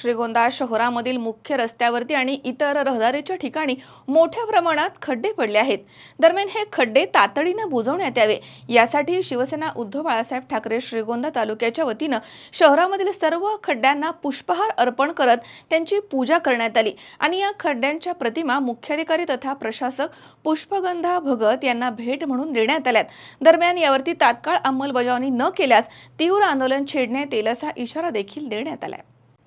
श्रीगोंदा शहरामधील मुख्य रस्त्यावरती आणि इतर रहदारीच्या ठिकाणी मोठ्या प्रमाणात खड्डे पडले आहेत. दरम्यान हे खड्डे तातडीनं बुजवण्यात यावे. यासाठी शिवसेना उद्धव बाळासाहेब ठाकरे श्रीगोंदा तालुक्याच्या वतीनं शहरामधील सर्व खड्ड्यांना पुष्पहार अर्पण करत त्यांची पूजा करण्यात आली. आणि या खड्ड्यांच्या प्रतिमा मुख्याधिकारी तथा प्रशासक पुष्पगंधा भगत यांना भेट म्हणून देण्यात आल्यात. दरम्यान यावरती तात्काळ अंमलबजावणी न केल्यास तीव्र आंदोलन छेडण्यात येईल असा इशारा देखील देण्यात आलाय.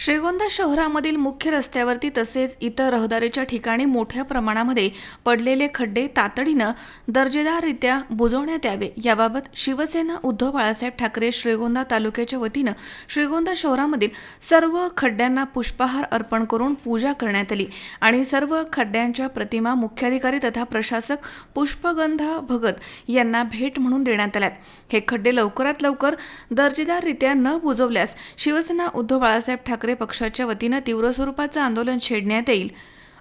श्रीगोंदा शहरामधील मुख्य रस्त्यावरती तसेच इतर रहदारीच्या ठिकाणी मोठ्या प्रमाणामध्ये पडलेले खड्डे तातडीनं दर्जेदाररित्या बुजवण्यात यावे. याबाबत शिवसेना उद्धव बाळासाहेब ठाकरे श्रीगोंदा तालुक्याच्या वतीनं श्रीगोंदा शहरामधील सर्व खड्ड्यांना पुष्पहार अर्पण करून पूजा करण्यात आली आणि सर्व खड्ड्यांच्या प्रतिमा मुख्याधिकारी तथा प्रशासक पुष्पगंधा भगत यांना भेट म्हणून देण्यात आल्यात. हे खड्डे लवकरात लवकर दर्जेदाररित्या न बुजवल्यास शिवसेना उद्धव बाळासाहेब ठाकरे पक्षाच्या वतीनं तीव्र स्वरूपाचं आंदोलन छेडण्यात येईल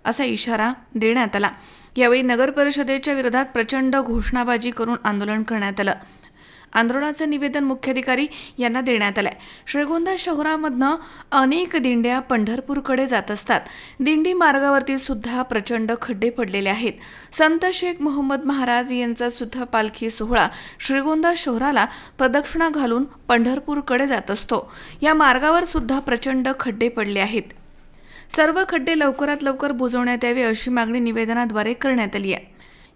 असा इशारा देण्यात आला. यावेळी नगर परिषदेच्या विरोधात प्रचंड घोषणाबाजी करून आंदोलन करण्यात आलं. आंदोलनाचं निवेदन मुख्याधिकारी यांना देण्यात आलंय. श्रीगोंदा शहरामधनं अनेक दिंड्या पंढरपूरकडे जात असतात. दिंडी मार्गावरती सुद्धा प्रचंड खड्डे पडलेले आहेत. संत शेख मोहम्मद महाराज यांचा सुद्धा पालखी सोहळा श्रीगोंदा शहराला प्रदक्षिणा घालून पंढरपूरकडे जात असतो. या मार्गावर सुद्धा प्रचंड खड्डे पडले आहेत. सर्व खड्डे लवकरात लवकर बुजवण्यात यावे अशी मागणी निवेदनाद्वारे करण्यात आली आहे.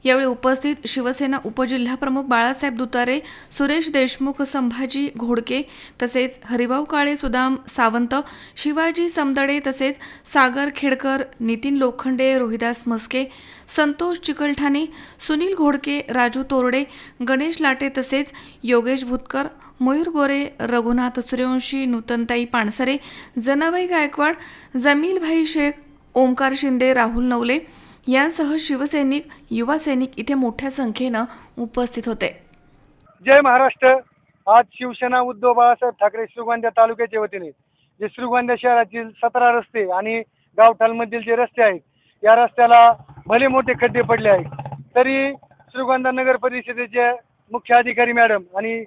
यावेळी उपस्थित शिवसेना उपजिल्हाप्रमुख बाळासाहेब दुतारे सुरेश देशमुख संभाजी घोडके तसेच हरिभाऊ काळे सुदाम सावंत शिवाजी समदडे तसेच सागर खेडकर नितीन लोखंडे रोहिदास मस्के संतोष चिकलठाणे सुनील घोडके राजू तोरडे गणेश लाटे तसेच योगेश भुतकर मयूर गोरे रघुनाथ सूर्यवंशी नूतनताई पाणसरे जनाबाई गायकवाड जमीलभाई शेख ओमकार शिंदे राहुल नवले यांसह शिवसैनिक युवा सैनिक इथे मोठ्या संख्येनं उपस्थित होते. जय महाराष्ट्र. आज शिवसेना उद्धव बाळासाहेब ठाकरे श्रीगोंदा तालुक्याच्या वतीने जे श्रीगोंदा शहरातील सतरा रस्ते आणि गावठाणमधील जे रस्ते आहेत या रस्त्याला भले मोठे खड्डे पडले आहेत तरी श्रीगोंदा नगर परिषदेचे मुख्य अधिकारी मॅडम आणि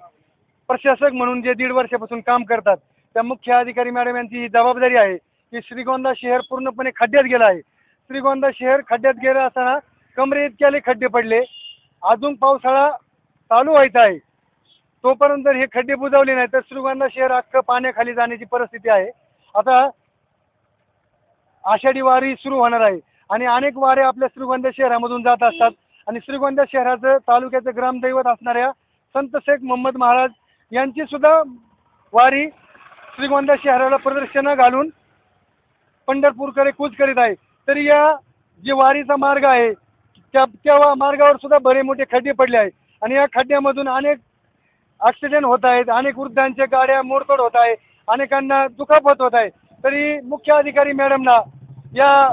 प्रशासक म्हणून जे दीड वर्षापासून काम करतात त्या मुख्य अधिकारी मॅडम यांची ही जबाबदारी आहे की श्रीगोंदा शहर पूर्णपणे खड्ड्यात गेलं आहे. श्रीगोंदा शहर खड्ड्यात गेलं असताना कमरे इतक्याले खड्डे पडले. अजून पावसाळा चालू व्हायचा आहे. तोपर्यंत जर हे खड्डे बुजवले नाही तर श्रीगोंदा शहर अख्खं पाण्याखाली जाण्याची परिस्थिती आहे. आता आषाढी वारी सुरू होणार आहे. आणि अनेक वारे आपल्या श्रीगोंदा शहरामधून जात असतात. आणि श्रीगोंदा शहराचं तालुक्याचं ग्रामदैवत असणाऱ्या संत शेख मोहम्मद महाराज यांची सुद्धा वारी श्रीगोंदा शहराला प्रदर्शनं घालून पंढरपूरकडे कूच करीत आहे. तरी या जी वारीचा मार्ग आहे त्या त्या मार्गावर सुद्धा बरे मोठे खड्डे पडले आहेत. आणि या खड्ड्यामधून अनेक ॲक्सिडेंट होत आहेत अनेक वृद्धांच्या गाड्या मोडतोड होत आहे अनेकांना दुखापत होत आहे. तरी मुख्य अधिकारी मॅडमना या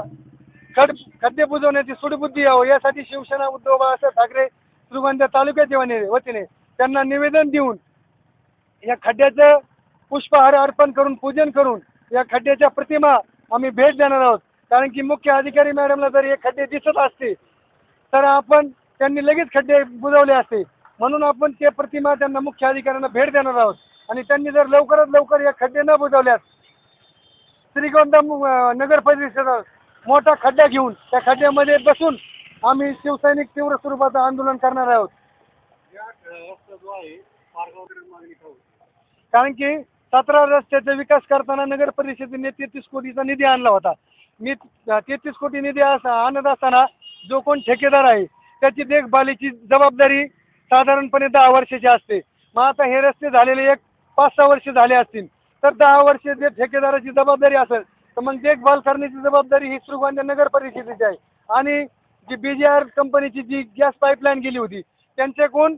खड खड्डे बुजवण्याची सुडबुद्धी यावं यासाठी शिवसेना उद्धव बाळासाहेब ठाकरे सुगंध तालुक्याच्या वतीने वतीने त्यांना निवेदन देऊन या खड्ड्याचं पुष्पहार अर्पण करून पूजन करून या खड्ड्याच्या प्रतिमा आम्ही भेट देणार आहोत. कारण की मुख्य अधिकारी मॅडमला जर हे खड्डे दिसत असते तर आपण त्यांनी लगेच खड्डे बुजवले असते. म्हणून आपण ते प्रतिमा त्यांना मुख्य अधिकाऱ्यांना भेट देणार आहोत. आणि त्यांनी जर लवकरात लवकर या खड्डे न बुजवल्यास श्रीगोंदा नगर परिषद मोठा खड्डा घेऊन त्या खड्ड्यामध्ये बसून आम्ही शिवसैनिक तीव्र स्वरूपाचं आंदोलन करणार आहोत. कारण की सतरा रस्त्याचा विकास करताना नगर परिषदेने तेहतीस कोटीचा निधी आणला होता. मी तेहतीस कोटी निधी अस- आणत असताना जो कोण ठेकेदार आहे त्याची देखभालीची जबाबदारी साधारणपणे दहा वर्षाची असते. मग आता हे रस्ते झालेले एक पाच सहा वर्ष झाले असतील तर दहा वर्ष जे ठेकेदाराची जबाबदारी असेल तर मग देखभाल करण्याची जबाबदारी ही श्रीगोंदा नगर परिषदेची आहे. आणि जी बी जी आर कंपनीची जी गॅस पाईपलाईन गेली होती त्यांच्याकडून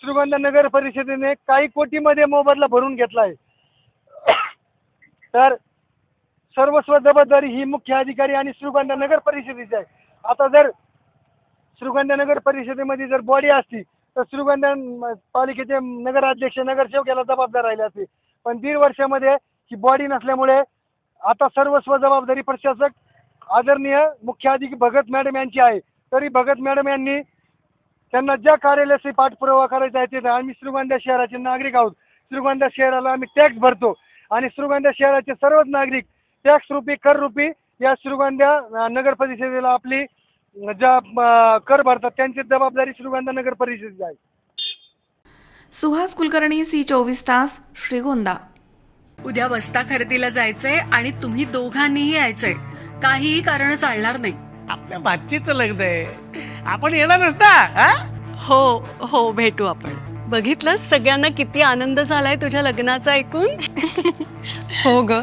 श्रीगोंदा नगर परिषदेने काही कोटीमध्ये मोबदला भरून घेतला आहे. तर सर्वस्व जबाबदारी ही मुख्य अधिकारी आणि श्रीगोंदा नगर परिषदेची आहे. आता जर श्रीगोंदा नगर परिषदेमध्ये जर बॉडी असती तर श्रीगोंदा पालिकेचे नगराध्यक्ष नगरसेवक याला जबाबदार राहिले असते. पण दीड वर्षामध्ये ही बॉडी नसल्यामुळे आता सर्वस्व जबाबदारी प्रशासक आदरणीय मुख्य अधिकारी भगत मॅडम यांची आहे. तरी भगत मॅडम यांनी त्यांना ज्या कार्यालयाशी पाठपुरावा करायचा आहे ते आम्ही श्रीगोंदा शहराचे नागरिक आहोत. श्रीगोंदा शहराला आम्ही टॅक्स भरतो आणि श्रीगोंदा शहराचे सर्वच नागरिक टॅक्स रुपी कर रुपी या श्रीगोंदा नगर परिषदेला आपली ज्या कर भरतात त्यांची जबाबदारी श्रीगोंदा नगर परिषदेची आहे. सुहास कुलकर्णी सी चोवीस तास श्रीगोंदा. उद्या बस्ता खरेदीला जायचंय आणि तुम्ही दोघांनीही यायचंय. काहीही कारण चालणार नाही. आपल्या भाचीचं लग्न आहे. आपण येणार नसता हा? हो हो भेटू आपण. बघितलं सगळ्यांना किती आनंद झालाय तुझ्या लग्नाचा ऐकून? हो ग.